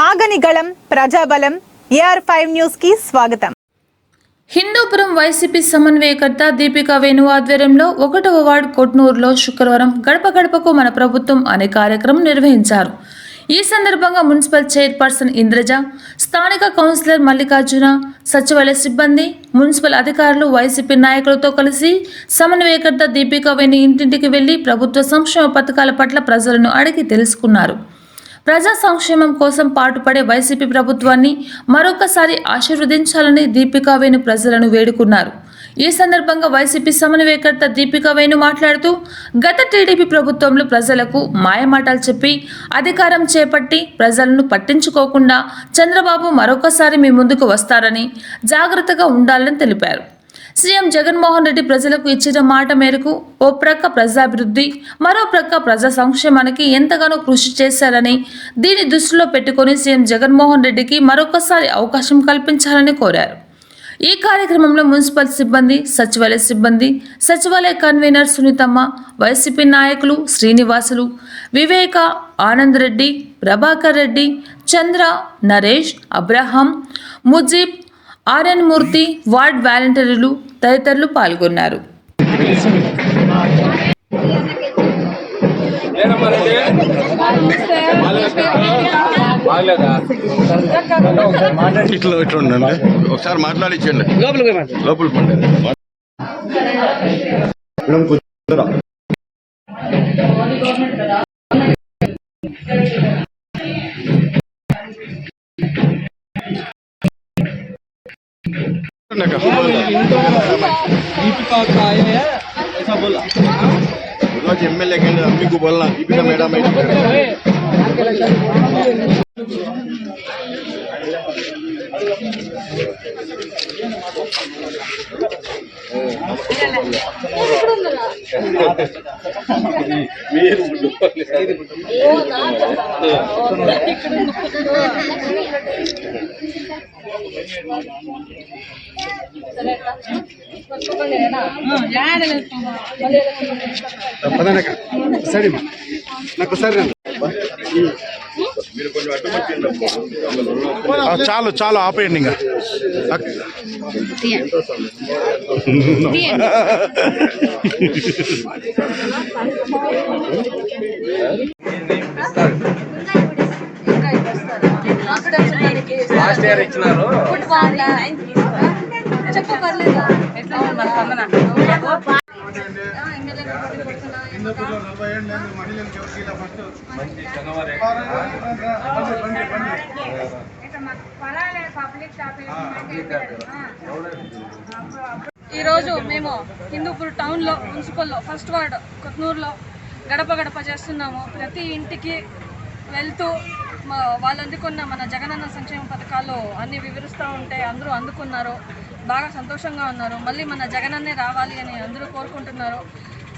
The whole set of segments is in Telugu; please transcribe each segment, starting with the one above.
ఆగని గళం ప్రజాబలం ఏఆర్ ఫైవ్ న్యూస్కి స్వాగతం. హిందూపురం వైసీపీ సమన్వయకర్త దీపికా వేణు ఆధ్వర్యంలో ఒకటవ వార్డు కొట్నూరులో శుక్రవారం గడప గడపకు మన ప్రభుత్వం అనే కార్యక్రమం నిర్వహించారు. ఈ సందర్భంగా మున్సిపల్ చైర్పర్సన్ ఇంద్రజ స్థానిక కౌన్సిలర్ మల్లికార్జున సచివాలయ సిబ్బంది మున్సిపల్ అధికారులు వైసీపీ నాయకులతో కలిసి సమన్వయకర్త దీపికా వేణు ఇంటింటికి వెళ్ళి ప్రభుత్వ సంక్షేమ పథకాల పట్ల ప్రజలను అడిగి తెలుసుకున్నారు. ప్రజా సంక్షేమం కోసం పాటుపడే వైసీపీ ప్రభుత్వాన్ని మరొకసారి ఆశీర్వదించాలని దీపికా వేణు ప్రజలను వేడుకున్నారు. ఈ సందర్భంగా వైసీపీ సమన్వయకర్త దీపికా వేణు మాట్లాడుతూ గత టీడీపీ ప్రభుత్వంలో ప్రజలకు మాయమాటలు చెప్పి అధికారం చేపట్టి ప్రజలను పట్టించుకోకుండా చంద్రబాబు మరొకసారి మీ ముందుకు వస్తారని జాగ్రత్తగా ఉండాలని తెలిపారు. సీఎం జగన్మోహన్ రెడ్డి ప్రజలకు ఇచ్చిన మాట మేరకు ఓ ప్రక్క ప్రజాభివృద్ధి మరో ప్రక్క ప్రజా సంక్షేమానికి ఎంతగానో కృషి చేశారని దీన్ని దృష్టిలో పెట్టుకుని సీఎం జగన్మోహన్ రెడ్డికి మరొకసారి అవకాశం కల్పించాలని కోరారు. ఈ కార్యక్రమంలో మున్సిపల్ సిబ్బంది సచివాలయ సిబ్బంది సచివాలయ కన్వీనర్ సునీతమ్మ వైసీపీ నాయకులు Srinivasulu Viveka Anand Reddy Prabhakar Reddy Chandra Naresh Abraham Mujeeb RN Murthy ward వాలంటీర్లు తదితరులు పాల్గొన్నారు. ఇట్లా ఇట్లా ఉండండి ఒకసారి మాట్లాడించండి లోపలికి లోపల పండి మేడం ऐसा बोला बोला जिम में लेके अम्मी को बोलना दीपिका मैडम మీరు సరే నాకు సరే చాలు చాలు ఆపేయండి ఇంకా. లాస్ట్ ఇయర్ ఇచ్చినారు. చెప్పు పర్లేదు. ఎట్లా ఉంది మన స్పందన? మంచి జనవరి ఈరోజు మేము హిందూపూర్ టౌన్లో మున్సిపల్లో ఫస్ట్ వార్డ్ కొత్నూరులో గడప గడప చేస్తున్నాము. ప్రతి ఇంటికి వెళ్తూ వాళ్ళు అందుకున్న మన జగనన్న సంక్షేమ పథకాలు అన్ని వివరిస్తూ ఉంటే అందరూ అందుకున్నారు. బాగా సంతోషంగా ఉన్నారు. మళ్ళీ మన జగనన్నే రావాలి అని అందరూ కోరుకుంటున్నారు.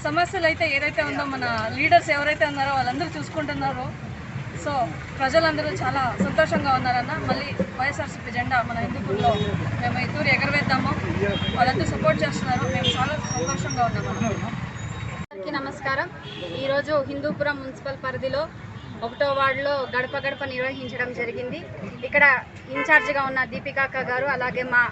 సమస్యలు అయితే ఏదైతే ఉందో మన లీడర్స్ ఎవరైతే ఉన్నారో వాళ్ళందరూ చూసుకుంటున్నారు. సో ప్రజలందరూ చాలా సంతోషంగా ఉన్నారన్న. మళ్ళీ వైఎస్ఆర్సీపీ జెండా మన హిందూపూర్లో మేము ఈ ఎగరవేద్దాము. వాళ్ళందరూ సపోర్ట్ చేస్తున్నారు. మేము చాలా సంతోషంగా ఉన్నాము. అందరికీ నమస్కారం. ఈరోజు హిందూపురం మున్సిపల్ పరిధిలో ఒకటో వార్డులో గడప గడప నిర్వహించడం జరిగింది. ఇక్కడ ఇన్ఛార్జిగా ఉన్న దీపికాక్క గారు అలాగే మా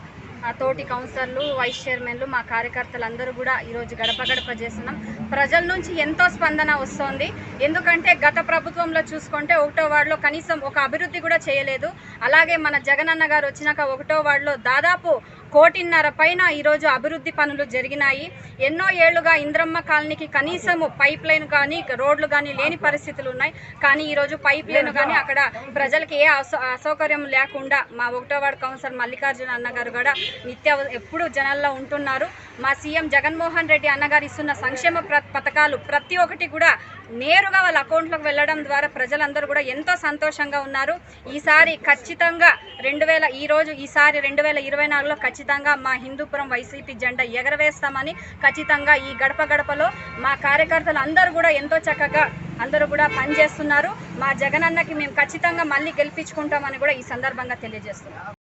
తోటి కౌన్సిలర్లు వైస్ చైర్మన్లు మా కార్యకర్తలు అందరూ కూడా ఈరోజు గడప గడప చేస్తున్నాం. ప్రజల నుంచి ఎంతో స్పందన వస్తోంది. ఎందుకంటే గత ప్రభుత్వంలో చూసుకుంటే ఒకటో వార్డులో కనీసం ఒక అభివృద్ధి కూడా చేయలేదు. అలాగే మన జగనన్న గారు వచ్చినాక ఒకటో వార్డులో దాదాపు కోటిన్నర పైన ఈరోజు అభివృద్ధి పనులు జరిగినాయి. ఎన్నో ఏళ్ళుగా ఇంద్రమ్మ కాలనీకి కనీసము పైప్ లైన్ కానీ రోడ్లు కానీ లేని పరిస్థితులు ఉన్నాయి. కానీ ఈరోజు పైప్ లైన్ కానీ అక్కడ ప్రజలకి ఏ అసౌ అసౌకర్యం లేకుండా మా ఒకటో వార్డు కౌన్సిలర్ మల్లికార్జున అన్నగారు కూడా నిత్య ఎప్పుడు జనాల్లో ఉంటున్నారు. మా సీఎం జగన్మోహన్ రెడ్డి అన్నగారు ఇస్తున్న సంక్షేమ ప్ర- పథకాలు ప్రతి ఒక్కటి కూడా నేరుగా వాళ్ళ అకౌంట్లోకి వెళ్ళడం ద్వారా ప్రజలందరూ కూడా ఎంతో సంతోషంగా ఉన్నారు. ఈసారి ఖచ్చితంగా రెండు వేల ఈరోజు ఈసారి రెండు వేల ఇరవై నాలుగులో ఖచ్చితంగా మా హిందూపురం వైసీపీ జెండా ఎగరవేస్తామని ఖచ్చితంగా ఈ గడప గడపలో మా కార్యకర్తలు అందరూ కూడా ఎంతో చక్కగా అందరూ కూడా పనిచేస్తున్నారు. మా జగనన్నకి మేము ఖచ్చితంగా మళ్ళీ గెలిపించుకుంటామని కూడా ఈ సందర్భంగా తెలియజేస్తున్నాం.